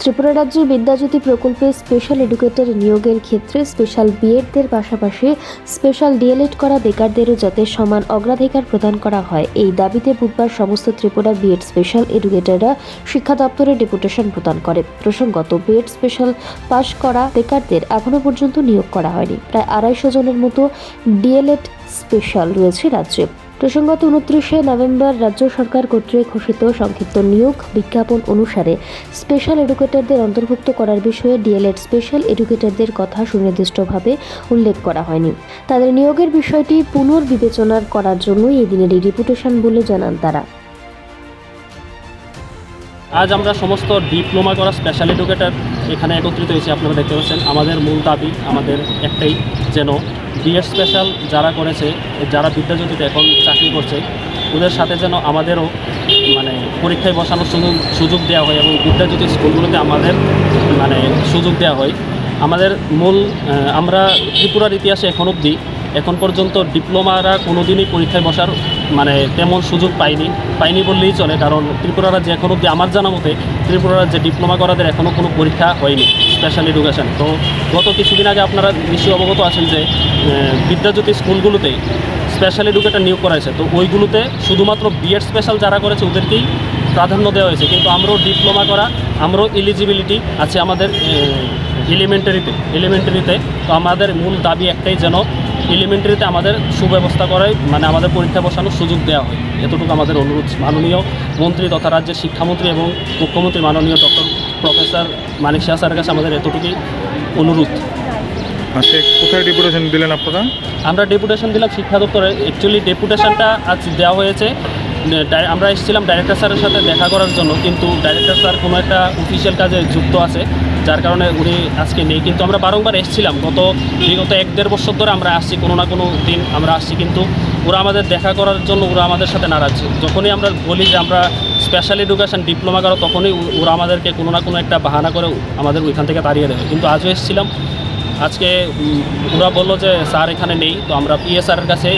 ত্রিপুরা রাজ্যের বিদ্যাজ্যোতি প্রকল্পে special educator নিয়োগের ক্ষেত্রে স্পেশাল বিএডদের পাশাপাশি স্পেশাল ডিএলএড করা বেকারদেরও যাতে সমান অগ্রাধিকার প্রদান করা হয়। এই দাবিতে বুধবার সমস্ত ত্রিপুরা বিএড স্পেশাল এডুকেটররা শিক্ষা দপ্তরে ডেপুটেশন প্রদান করে। প্রসঙ্গত বিএড স্পেশাল পাশ করা বেকারদের এখনও পর্যন্ত নিয়োগ করা হয়নি। প্রায় আড়াইশো জনের মতো ডিএলএড স্পেশাল রয়েছে রাজ্যে। প্রসঙ্গত উনত্রিশে নভেম্বর রাজ্য সরকার কর্তৃক ঘোষিত সংক্ষিপ্ত নিয়োগ বিজ্ঞাপন অনুসারে স্পেশাল এডুকেটরদের অন্তর্ভুক্ত করার বিষয়ে ডিএলএড স্পেশাল এডুকেটরদের কথা সুনির্দিষ্টভাবে উল্লেখ করা হয়নি। তাদের নিয়োগের বিষয়টি পুনর্বিবেচনা করার জন্যই এই দিনের এই রিপুটেশন বলে জানান তারা। আজ আমরা সমস্ত ডিপ্লোমা করা স্পেশাল এডুকেটর এখানে একত্রিত হয়েছি, আপনারা দেখতে পাচ্ছেন। আমাদের মূল দাবি, আমাদের একটাই যেন বিএড স্পেশাল যারা করেছে যারা বিদ্যাজ্যোতিতে এখন চাকরি করছে, ওদের সাথে যেন আমাদেরও মানে পরীক্ষায় বসানোর সুযোগ সুযোগ দেওয়া হয় এবং বিদ্যাজ্যোতি স্কুলগুলোতে আমাদের মানে সুযোগ দেওয়া হয়। আমাদের মূল আমরা ত্রিপুরার ইতিহাসে এখন অবধি, এখন পর্যন্ত ডিপ্লোমারা কোনোদিনই পরীক্ষায় বসার মানে তেমন সুযোগ পাইনি। পাইনি বললেই চলে, কারণ ত্রিপুরা রাজ্যে এখনও অবধি আমার জানা মতে ত্রিপুরা রাজ্যে ডিপ্লোমা করাদের এখনও কোনো পরীক্ষা হয়নি স্পেশাল এডুকেশন তো গত কিছুদিন আগে আপনারা নিশ্চয়ই অবগত আছেন যে বিদ্যাজ্যোতি স্কুলগুলোতে স্পেশাল এডুকেটর নিয়োগ করা হয়েছে তো ওইগুলোতে শুধুমাত্র বিএড স্পেশাল যারা করেছে ওদেরকেই প্রাধান্য দেওয়া হয়েছে। কিন্তু আমরাও ডিপ্লোমা করা, আমরাও এলিজিবিলিটি আছে আমাদের এলিমেন্টারিতে এলিমেন্টারিতে তো আমাদের মূল দাবি একটাই যেন এলিমেন্টারিতে আমাদের সুব্যবস্থা করে মানে আমাদের পরীক্ষা বসানোর সুযোগ দেওয়া হয়। এতটুকু আমাদের অনুরোধ মাননীয় মন্ত্রী তথা রাজ্যের শিক্ষামন্ত্রী এবং মুখ্যমন্ত্রী মাননীয় ডক্টর প্রফেসর মানিক শাহ স্যারের কাছে আমাদের এতটুকুই অনুরোধ। কোথায় ডেপুটেশন দিলেন আপনারা? আমরা ডেপুটেশন দিলাম শিক্ষা দপ্তরে। অ্যাকচুয়ালি ডেপুটেশনটা আজ দেওয়া হয়েছে। আমরা এসেছিলাম ডাইরেক্টর স্যারের সাথে দেখা করার জন্য কিন্তু ডাইরেক্টর স্যার কোনো একটা অফিসিয়াল কাজে যুক্ত আছে। যার কারণে উনি আজকে নেই। কিন্তু আমরা বারংবার এসেছিলাম। গত বিগত এক দেড় বছর ধরে আমরা আসছি, কোনো না কোনো দিন আমরা আসছি। কিন্তু ওরা আমাদের দেখা করার জন্য ওরা আমাদের সাথে নারাজ। যখনই আমরা বলি যে আমরা স্পেশাল এডুকেশন ডিপ্লোমা করো, তখনই ওরা আমাদেরকে কোনো না কোনো একটা বাহানা করে আমাদের ওইখান থেকে তাড়িয়ে দেবে। কিন্তু আজও এসেছিলাম। আজকে ওরা বলল যে স্যার এখানে নেই, তো আমরা পিএসআরের কাছে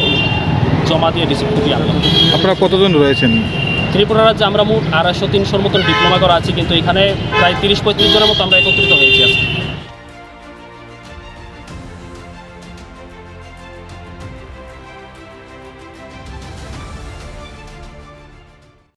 জমা দিয়ে খুবই আনলাম আপনারা কতজন রয়েছেন? ত্রিপুরা রাজ্যে আমরা মোট আড়াইশো তিনশোর মতন ডিপ্লোমা করা আছি, কিন্তু এখানে প্রায় তিরিশ পঁয়ত্রিশ জনের মতো আমরা একত্রিত হয়েছি আজকে।